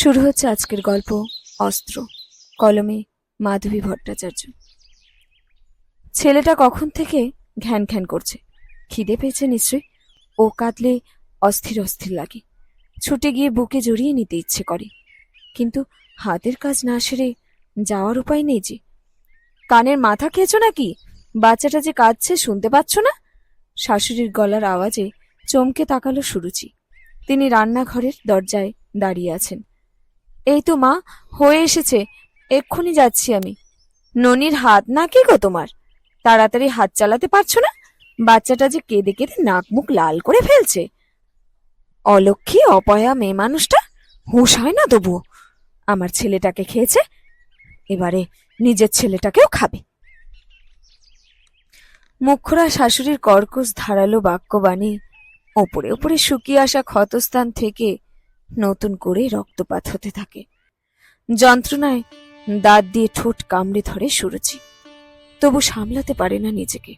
শুরু হচ্ছে আজকের গল্প অস্ত্র, কলমে মাধবী ভট্টাচার্য। ছেলেটা কখন থেকে ঘ্যান ঘ্যান করছে, খিদে পেয়েছে নিশ্চয় ও কাঁদলে অস্থির অস্থির লাগে। ছুটে গিয়ে বুকে জড়িয়ে নিতে ইচ্ছে করে, কিন্তু হাতের কাজ না সেরে যাওয়ার উপায় নেই যে। কানের মাথা খেয়েছো নাকি? বাচ্চাটা যে কাঁদছে শুনতে পাচ্ছ না? শাশুড়ির গলার আওয়াজে চমকে তাকালো সুরুচি। তিনি রান্নাঘরের দরজায় দাঁড়িয়ে আছেন। এই তো মা, হয়ে এসেছে। এক্ষুনি যাচ্ছি আমি। ননির হাত না কি গো তোমার? তাড়াতাড়ি হাত চালাতে পারছ না? বাচ্চাটা যে কেঁদে কেঁদে নাক মুখ লাল করে ফেলছে। অলক্ষী অপয়া মেয়ে মানুষটা, হুঁশ হয় না তবুও। আমার ছেলেটাকে খেয়েছে, এবারে নিজের ছেলেটাকেও খাবে। মুখরা শাশুড়ির কর্কশ ধারালো বাক্যবাণী, ওপরে ওপরে শুকিয়ে আসা ক্ষতস্থান থেকে নতুন করে রক্তপাত হতে থাকে। যন্ত্রণায় দাঁত দিয়ে ঠোঁট কামড়ে ধরে সুরুচি। তবু সামলাতে পারে না নিজেকে।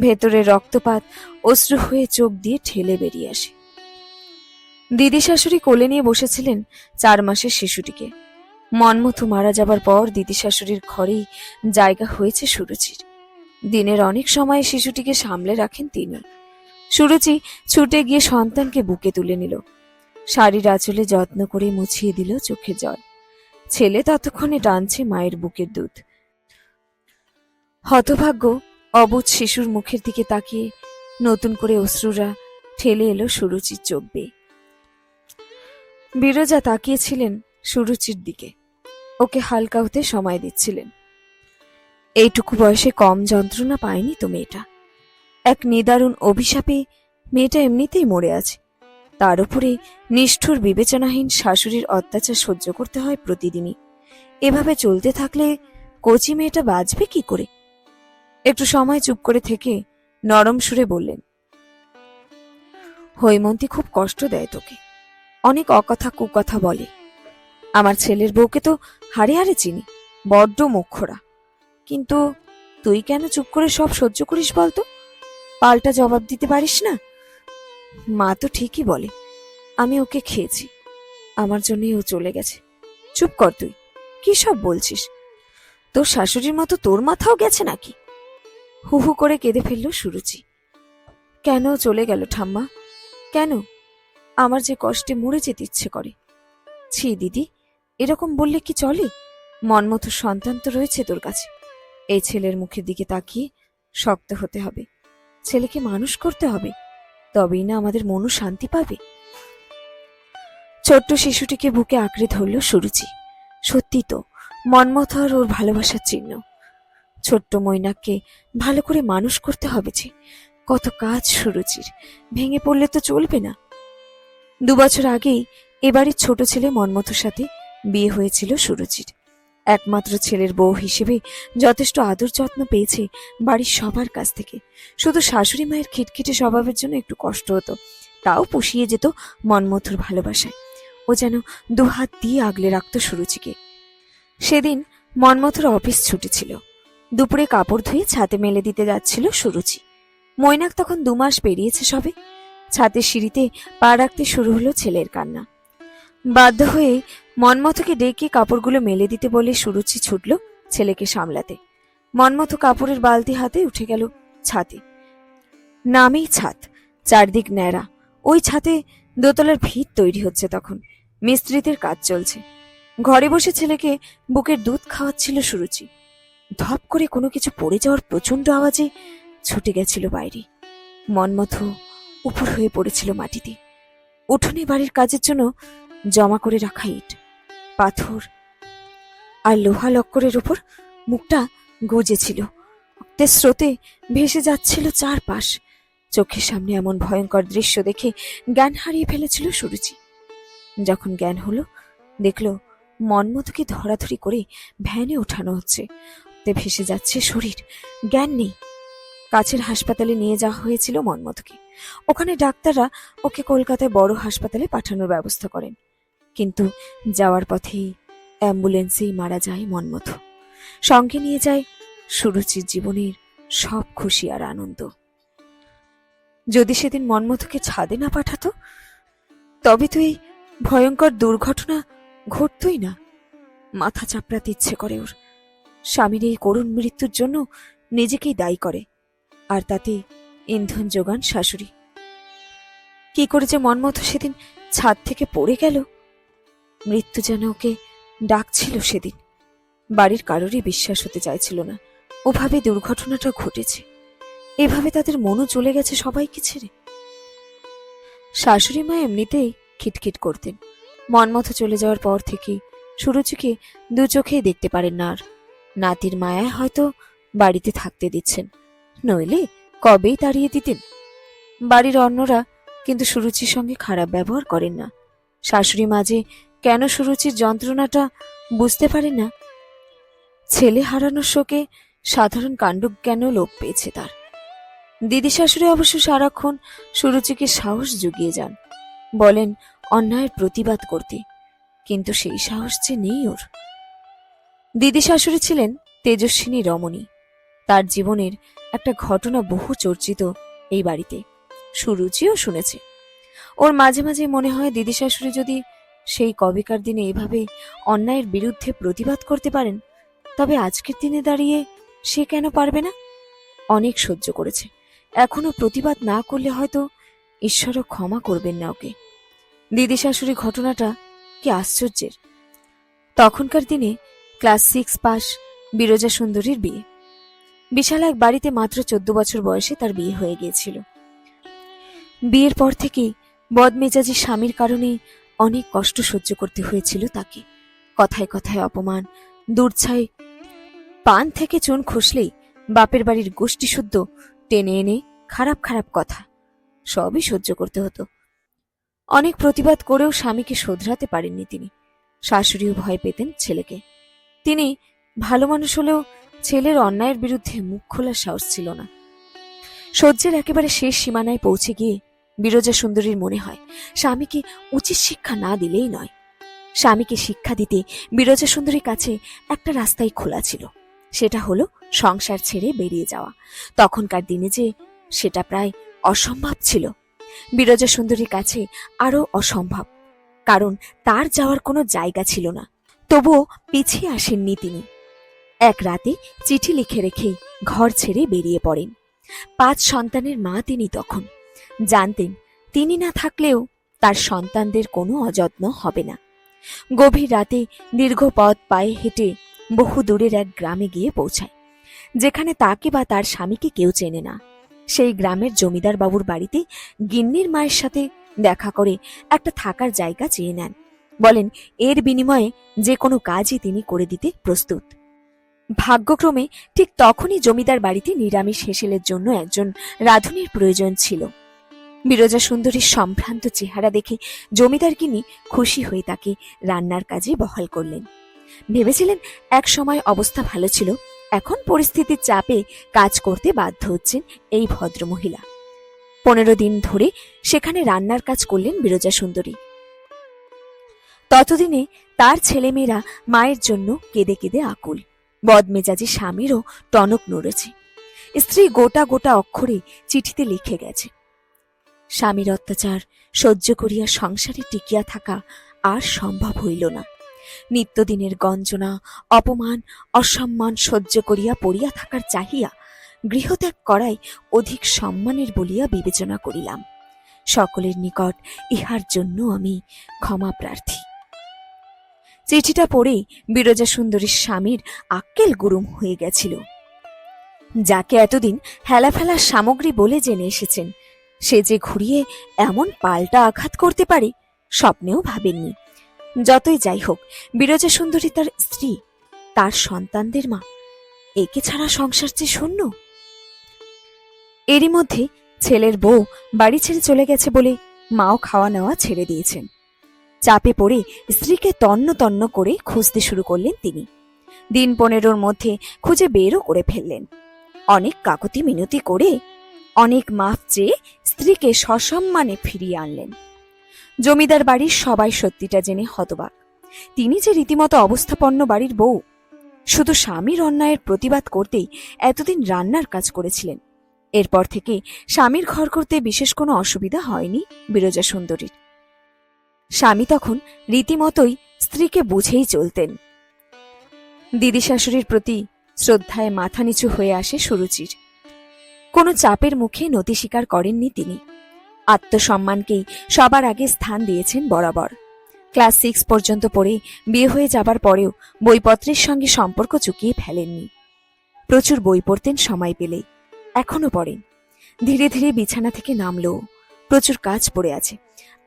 ভেতরে রক্তপাত অশ্রু হয়ে চোখ দিয়ে ঠেলে বেরিয়ে আসে। দিদি শাশুড়ি কোলে নিয়ে বসেছিলেন চার মাসের শিশুটিকে। মনমতো মারা যাবার পর দিদি শাশুড়ির ঘরেই জায়গা হয়েছে সুরুচির। দিনের অনেক সময় শিশুটিকে সামলে রাখেন তিনি সুরুচি ছুটে গিয়ে সন্তানকে বুকে তুলে নিল। শাড়ির আঁচলে যত্ন করে মুছিয়ে দিল চোখে জল। ছেলে ততক্ষণে টানছে মায়ের বুকের দুধ। হতভাগ্য অবুজ শিশুর মুখের দিকে তাকিয়ে নতুন করে অশ্রুরা ঠেলে এলো সুরুচির চোখ বেয়ে বিরজা তাকিয়েছিলেন সুরুচির দিকে। ওকে হালকা হতে সময় দিচ্ছিলেন। এইটুকু বয়সে কম যন্ত্রণা পায়নি তো মেয়েটা। এক নিদারুণ অভিশাপে মেয়েটা এমনিতেই মরে আছে। তার উপরে নিষ্ঠুর বিবেচনাহীন শাশুড়ির অত্যাচার সহ্য করতে হয় প্রতিদিনই। এভাবে চলতে থাকলে কচি মেয়েটা বাঁচবে কি করে? একটু সময় চুপ করে থেকে নরম সুরে বললেন, হৈমন্তী খুব কষ্ট দেয় তোকে। অনেক অকথা কুকথা বলে। আমার ছেলের বউকে তো হাড়ে হাড়ে চিনি, বড্ড মুখরা কিন্তু তুই কেন চুপ করে সব সহ্য করিস বলতো? পাল্টা জবাব দিতে পারিস না? মা তো ঠিকই বলে, আমি ওকে খেয়েছি। আমার জন্যই ও চলে গেছে। চুপ কর তুই, কি সব বলছিস? তোর শাশুড়ির মতো তোর মাথাও গেছে নাকি? হু হু করে কেঁদে ফেলল সুরুচি। কেন চলে গেল ঠাম্মা? কেন? আমার যে কষ্টে মরে যেতে ইচ্ছে করে। ছি দিদি, এরকম বললে কি চলে? মনমতো সন্তান তো রয়েছে তোর কাছে। এই ছেলের মুখের দিকে তাকিয়ে শক্ত হতে হবে। ছেলেকে মানুষ করতে হবে। তবেই না আমাদের মনও শান্তি পাবে? ছোট্ট শিশুটিকে বুকে আঁকড়ে ধরল সুরুচি। সত্যি তো মনমতো আর ওর ভালোবাসার চিহ্ন। ছোট্ট মৈনাককে ভালো করে মানুষ করতে হবে যে। কত কাজ সুরুচির, ভেঙে পড়লে তো চলবে না। দু বছর আগেই এবারের ছোট ছেলে মনমথোর সাথে বিয়ে হয়েছিল সুরুচির। একমাত্র ছেলের বউ হিসেবে যথেষ্ট আদর যত্ন পেয়েছে বাড়ির সবার কাছ থেকে। শুধু শাশুড়ি মায়ের খিটখিটে স্বভাবের জন্য একটু কষ্ট হতো, তাও পুষিয়ে যেত মনমথুর ভালোবাসায়। ও যেন দুহাত দিয়ে আগলে রাখত সুরুচিকে। সেদিন মনমথুর অফিস ছুটি ছিল। দুপুরে কাপড় ধুয়ে ছাতে মেলে দিতে যাচ্ছিল সুরুচি। মৈনাক তখন দু মাস পেরিয়েছে সবে। ছাতের সিঁড়িতে পা রাখতে শুরু হলো ছেলের কান্না। বাধ্য হয়ে মনমথকে ডেকে কাপড়গুলো মেলে দিতে বলে সুরুচি ছুটল ছেলেকে সামলাতে। মনমথ কাপড়ের বালতি হাতে উঠে গেল ছাতে। নামেই ছাদ চারদিক ন্যাড়া। ওই ছাতে দোতলার ভিত তৈরি হচ্ছে তখন। মিস্ত্রিদের কাজ চলছে। ঘরে বসে ছেলেকে বুকের দুধ খাওয়াচ্ছিল সুরুচি। ধপ করে কোনো কিছু পড়ে যাওয়ার প্রচণ্ড আওয়াজে ছুটে গেছিল বাইরে। মনমথ উপর হয়ে পড়েছিল মাটিতে। উঠোনে বাড়ির কাজের জন্য জমা করে রাখা ইট। পাথর। আর লোহা লক্করের উপর মুখটা গজেছিল রক্তের স্রোতে ভেসে যাচ্ছিল চারপাশ। চোখের সামনে এমন ভয়ঙ্কর দৃশ্য দেখে জ্ঞান হারিয়ে ফেলেছিল সুরুচি। যখন জ্ঞান হলো, দেখল মনমতকে ধরাধরি করে ভ্যানে ওঠানো হচ্ছে। তে ভেসে যাচ্ছে শরীর, জ্ঞান নেই। কাছের হাসপাতালে নিয়ে যাওয়া হয়েছিল মনমতকে ওখানে ডাক্তাররা ওকে কলকাতায় বড় হাসপাতালে পাঠানোর ব্যবস্থা করেন। কিন্তু যাওয়ার পথেই অ্যাম্বুলেন্সেই মারা যায় মনমথ। সঙ্গে নিয়ে যায় সুরুচির জীবনের সব খুশি আর আনন্দ। যদি সেদিন মনমথকে ছাদে না পাঠাতো, তবে তো এই ভয়ঙ্কর দুর্ঘটনা ঘটতই না। মাথা চাপড়াতে ইচ্ছে করে ওর। স্বামীর এই করুণ মৃত্যুর জন্য নিজেকেই দায়ী করে, আর তাতে ইন্ধন যোগান শাশুড়ি। কি করে যে মনমতো সেদিন ছাদ থেকে পড়ে গেল মৃত্যু যেন ওকে ডাকছিল সেদিন। বাড়ির কারোরই বিশ্বাস হতে চাইছিল না। ওভাবে দুর্ঘটনাটা ঘটেছে। এভাবে তাদের মনও চলে গেছে সবাইকে ছেড়ে। শাশুড়ি মা এমনিতেই খিটখিট করতেন। মনমতো চলে যাওয়ার পর থেকেই সুরুচিকে দু চোখেই দেখতে পারেন না আর। নাতির মায়ায় হয়তো বাড়িতে থাকতে দিচ্ছেন। নইলে কবেই তাড়িয়ে দিতেন। বাড়ির অন্যরা কিন্তু সুরুচির সঙ্গে খারাপ ব্যবহার করেন না। শাশুড়ি মাঝে কেন সুরুচির যন্ত্রণাটা বুঝতে পারেন না? ছেলে হারানোর শোকে সাধারণ কাণ্ডজ্ঞানও লোপ পেয়েছে তার? দিদি শাশুড়ি অবশ্য সারাক্ষণ সুরুচিকে সাহস জুগিয়ে যান। বলেন, অন্যায়ের প্রতিবাদ করতে। কিন্তু সেই সাহস যে নেই ওর। দিদি শাশুড়ি ছিলেন তেজস্বিনী রমণী। তার জীবনের একটা ঘটনা বহু চর্চিত এই বাড়িতে। সুরুচিও শুনেছে। ওর মাঝে মাঝে মনে হয় দিদি শাশুড়ি যদি সেই কবেকার দিনে এভাবে অন্যায়ের বিরুদ্ধে প্রতিবাদ করতে পারেন, তবে আজকের দিনে দাঁড়িয়ে সে কেন পারবে না? অনেক সহ্য করেছে। এখনও প্রতিবাদ না করলে হয়তো ঈশ্বরও ক্ষমা করবেন না ওকে। দিদি শাশুড়ি ঘটনাটা কি আশ্চর্যের? তখনকার দিনে ক্লাস সিক্স পাস বিরজা সুন্দরীর বিয়ে। বিশাল এক বাড়িতে মাত্র চোদ্দ বছর বয়সে তার বিয়ে হয়ে গিয়েছিল। বিয়ের পর থেকেই বদমেজাজি স্বামীর কারণে অনেক কষ্ট সহ্য করতে হয়েছিল তাকে। কথায় কথায় অপমান দূরছাই পান থেকে চুন খসলেই বাপের বাড়ির গোষ্ঠী শুদ্ধ টেনে এনে খারাপ খারাপ কথা, সবই সহ্য করতে হতো। অনেক প্রতিবাদ করেও স্বামীকে শোধরাতে পারেননি তিনি। শাশুড়িও ভয় পেতেন ছেলেকে। তিনি ভালো মানুষ হলেও ছেলের অন্যায়ের বিরুদ্ধে মুখ খোলার সাহস ছিল না। সহ্যের একেবারে শেষ সীমানায় পৌঁছে গিয়ে বিরজা সুন্দরীর মনে হয়, স্বামীকে উচিত শিক্ষা না দিলেই নয়। স্বামীকে শিক্ষা দিতে বিরজা সুন্দরীর কাছে একটা রাস্তাই খোলা ছিল, সেটা হলো সংসার ছেড়ে বেরিয়ে যাওয়া। তখনকার দিনে যে সেটা প্রায় অসম্ভব ছিল। বিরজা সুন্দরীর কাছে আরও অসম্ভব, কারণ তার যাওয়ার কোনো জায়গা ছিল না, তবুও পিছিয়ে আসেননি তিনি। এক রাতে চিঠি লিখে রেখেই ঘর ছেড়ে বেরিয়ে পড়েন। পাঁচ সন্তানের মা তিনি তখন জানতেন তিনি না থাকলেও তার সন্তানদের কোনো অযত্ন হবে না। গভীর রাতে দীর্ঘ পথ পায়ে হেঁটে বহু দূরের এক গ্রামে গিয়ে পৌঁছায়, যেখানে তাকে বা তার স্বামীকে কেউ চেনে না। সেই গ্রামের জমিদার বাবুর বাড়িতে গিন্নির মায়ের সাথে দেখা করে একটা থাকার জায়গা চেয়ে নেন। বলেন, এর বিনিময়ে যে কোনো কাজই তিনি করে দিতে প্রস্তুত। ভাগ্যক্রমে ঠিক তখনই জমিদার বাড়িতে নিরামিষ হেসেলের জন্য একজন রাঁধুনির প্রয়োজন ছিল। বিরজা সুন্দরীর সম্ভ্রান্ত চেহারা দেখে জমিদার গিনি খুশি হয়ে তাকে রান্নার কাজে বহাল করলেন। ভেবেছিলেন এক সময় অবস্থা ভালো ছিল, এখন পরিস্থিতির চাপে কাজ করতে বাধ্য হচ্ছেন এই ভদ্রমহিলা। পনেরো দিন ধরে সেখানে রান্নার কাজ করলেন বিরজা সুন্দরী। ততদিনে তার ছেলেমেয়েরা মায়ের জন্য কেঁদে কেঁদে আকুল। বদমেজাজি স্বামীরও টনক নড়েছে। স্ত্রী গোটা গোটা অক্ষরে চিঠিতে লিখে গেছে। স্বামীর অত্যাচার সহ্য করিয়া সংসারে টিকিয়া থাকা আর সম্ভব হইল না। নিত্যদিনের গঞ্জনা, অপমান, অসম্মান সহ্য করিয়া পড়িয়া থাকার চাহিয়া গৃহত্যাগ করাই অধিক সম্মানের বলিয়া বিবেচনা করিলাম। সকলের নিকট ইহার জন্য আমি ক্ষমা প্রার্থী। চিঠিটা পড়েই বিরজা সুন্দরীর স্বামীর আক্কেল গুরুম হয়ে গেছিল। যাকে এতদিন হেলাফেলার সামগ্রী বলে জেনে এসেছেন সে যে ঘুরিয়ে এমন পাল্টা আঘাত করতে পারে, স্বপ্নেও ভাবেননি। যতই যাই হোক বিরজা সুন্দরী তার স্ত্রী, তার সন্তানদের মা, একে ছাড়া সংসার যে শূন্য। এরই মধ্যে ছেলের বউ বাড়ি ছেড়ে চলে গেছে বলে মাও খাওয়া নেওয়া ছেড়ে দিয়েছেন। চাপে পড়ে স্ত্রীকে তন্ন তন্ন করে খুঁজতে শুরু করলেন তিনি। দিন পনেরোর মধ্যে খুঁজে বেরও করে ফেললেন। অনেক কাকতি মিনতি করে, অনেক মাফ চেয়ে স্ত্রীকে সসম্মানে ফিরিয়ে আনলেন। জমিদার বাড়ির সবাই সত্যিটা জেনে হতবাক। তিনি যে রীতিমতো অবস্থাপন্ন বাড়ির বউ, শুধু স্বামীর অন্যায়ের প্রতিবাদ করতেই এতদিন রান্নার কাজ করেছিলেন। এরপর থেকে স্বামীর ঘর করতে বিশেষ কোনো অসুবিধা হয়নি বিরজা সুন্দরীর স্বামী তখন রীতিমতোই স্ত্রীকে বুঝেই চলতেন। দিদি শাশুড়ির প্রতি শ্রদ্ধায় মাথা নিচু হয়ে আসে সুরুচির। কোনো চাপের মুখে নতি স্বীকার করেননি তিনি। আত্মসম্মানকেই সবার আগে স্থান দিয়েছেন বরাবর। ক্লাস সিক্স পর্যন্ত পড়ে বিয়ে হয়ে যাবার পরেও বইপত্রের সঙ্গে সম্পর্ক চুকিয়ে ফেলেননি। প্রচুর বই পড়তেন সময় পেলে। এখনও পড়েন। ধীরে ধীরে বিছানা থেকে নামলো প্রচুর কাজ পড়ে আছে।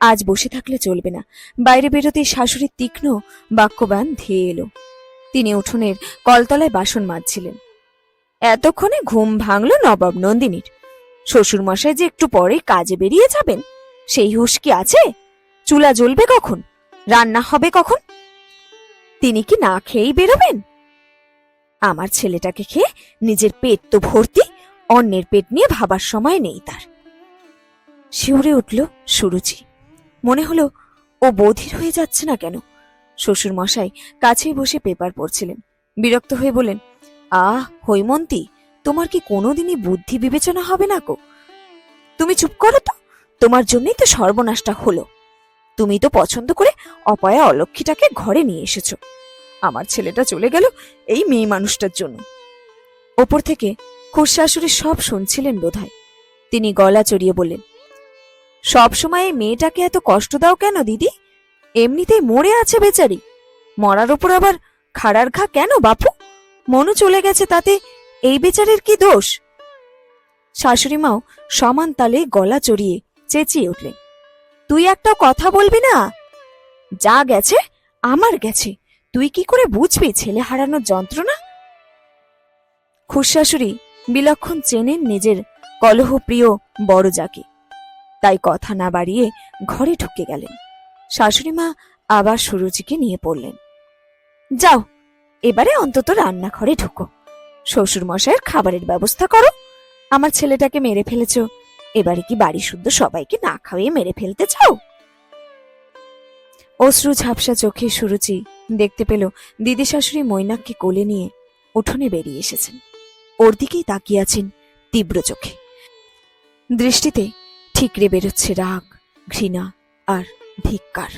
আজ বসে থাকলে চলবে না। বাইরে বেরোতে শাশুড়ির তীক্ষ্ণ বাক্যবান ধেয়ে এলো। তিনি উঠোনের কলতলায় বাসন মাজছিলেন। এতক্ষণে ঘুম ভাঙল নবাব নন্দিনীর। শ্বশুর মশাই যে একটু পরে কাজে বেরিয়ে যাবেন, সেই হুঁশ কি আছে? চুলা জ্বলবে কখন? রান্না হবে কখন? তিনি কি না খেয়েই বেরোবেন? আমার ছেলেটাকে খেয়ে নিজের পেট তো ভর্তি, অন্যের পেট নিয়ে ভাবার সময় নেই তার। শিউরে উঠল সুরুচি। মনে হলো ও বধির হয়ে যাচ্ছে না কেন? শ্বশুরমশাই কাছেই বসে পেপার পড়ছিলেন। বিরক্ত হয়ে বলেন আহ, হৈমন্তী, তোমার কি কোনোদিনই বুদ্ধি বিবেচনা হবে না কো তুমি চুপ করো তো, তোমার জন্যই তো সর্বনাশটা হলো। তুমি তো পছন্দ করে অপয়া অলক্ষীটাকে ঘরে নিয়ে এসেছ। আমার ছেলেটা চলে গেল এই মেয়ে মানুষটার জন্য। ওপর থেকে খুশাশুড়ি সব শুনছিলেন বোধহয়। তিনি গলা চড়িয়ে বললেন, সব সময় মেয়েটাকে এত কষ্ট দাও কেন দিদি? এমনিতেই মরে আছে বেচারি। মরার ওপর আবার খাড়ার ঘা কেন বাপু? মনু চলে গেছে তাতে, এই বেচারের কি দোষ? শাশুড়ি মাও সমান তালে গলা চড়িয়ে চেঁচিয়ে উঠলেন। তুই একটা কথা বলবি না? যা গেছে, আমার গেছে। তুই কি করে বুঝবি ছেলে হারানোর যন্ত্রণা? খুশাশুড়ি বিলক্ষণ চেনেন নিজের কলহপ্রিয় বড় যাকে তাই কথা না বাড়িয়ে ঘরে ঢুকে গেলেন। শাশুড়ি মা আবার সুরুচিকে নিয়ে পড়লেন। যাও এবারে অন্তত রান্নাঘরে ঢুকো। শ্বশুর মশাইয়ের খাবারের ব্যবস্থা করো। আমার ছেলেটাকে মেরে ফেলেছ। এবারে কি বাড়ি শুদ্ধ সবাইকে না খাওয়িয়ে মেরে ফেলতে চাও? অশ্রু ঝাপসা চোখে সুরুচি দেখতে পেল দিদি শাশুড়ি মৈনাককে কোলে নিয়ে উঠোনে বেরিয়ে এসেছেন। ওর দিকেই তাকিয়ে আছেন তীব্র চোখে। দৃষ্টিতে ঠিকরে বেরোচ্ছে রাগ, ঘৃণা আর ধিক্কার।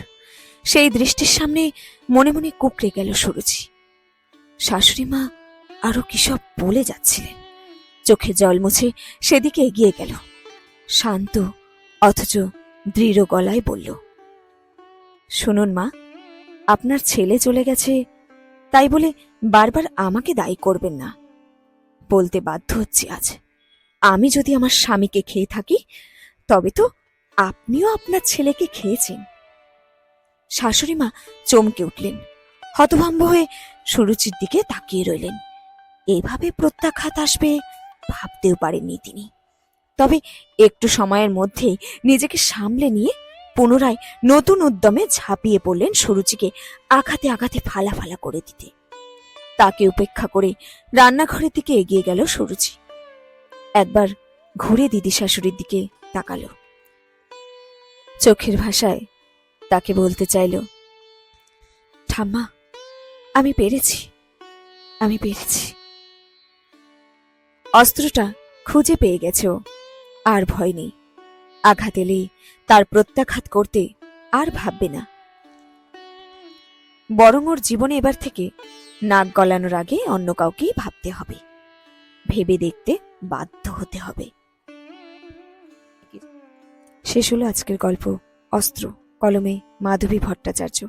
সেই দৃষ্টির সামনে মনে মনে কুকড়ে গেল সুরুচি। শাশুড়ি মা আরও কি সব বলে যাচ্ছিলেন? চোখে জল মুছে সেদিকে এগিয়ে গেল। শান্ত, অথচ দৃঢ় গলায় বলল, শুনুন মা, আপনার ছেলে চলে গেছে, তাই বলে বারবার আমাকে দায়ী করবেন না। বলতে বাধ্য হচ্ছি আজ। আমি যদি আমার স্বামীকে খেয়ে থাকি, তবে তো আপনিও আপনার ছেলেকে খেয়েছেন। শাশুড়ি মা চমকে উঠলেন। হতভম্ব হয়ে সুরুচির দিকে তাকিয়ে রইলেন। এভাবে প্রত্যাঘাত আসবে ভাবতেও পারেননি তিনি। তবে একটু সময়ের মধ্যেই নিজেকে সামলে নিয়ে পুনরায় নতুন উদ্যমে ঝাঁপিয়ে পড়লেন সুরুচিকে আঘাতে আঘাতে ফালা ফালা করে দিতে। তাকে উপেক্ষা করে রান্নাঘরের দিকে এগিয়ে গেল সুরুচি। একবার ঘুরে দিদি শাশুড়ির দিকে তাকালো। চোখের ভাষায় তাকে বলতে চাইল, ঠাম্মা আমি পেরেছি। আমি পেরেছি। অস্ত্রটা খুঁজে পেয়ে গেছে আর ভয় নেই। আঘাত এলেই তার প্রত্যাঘাত করতে আর ভাববে না। বরং ওর জীবনে এবার থেকে নাক গলানোর আগে অন্য কাউকেই ভাবতে হবে। ভেবে দেখতে বাধ্য হতে হবে। শেষ হলো আজকের গল্প। অস্ত্র, কলমে মাধবী ভট্টাচার্য।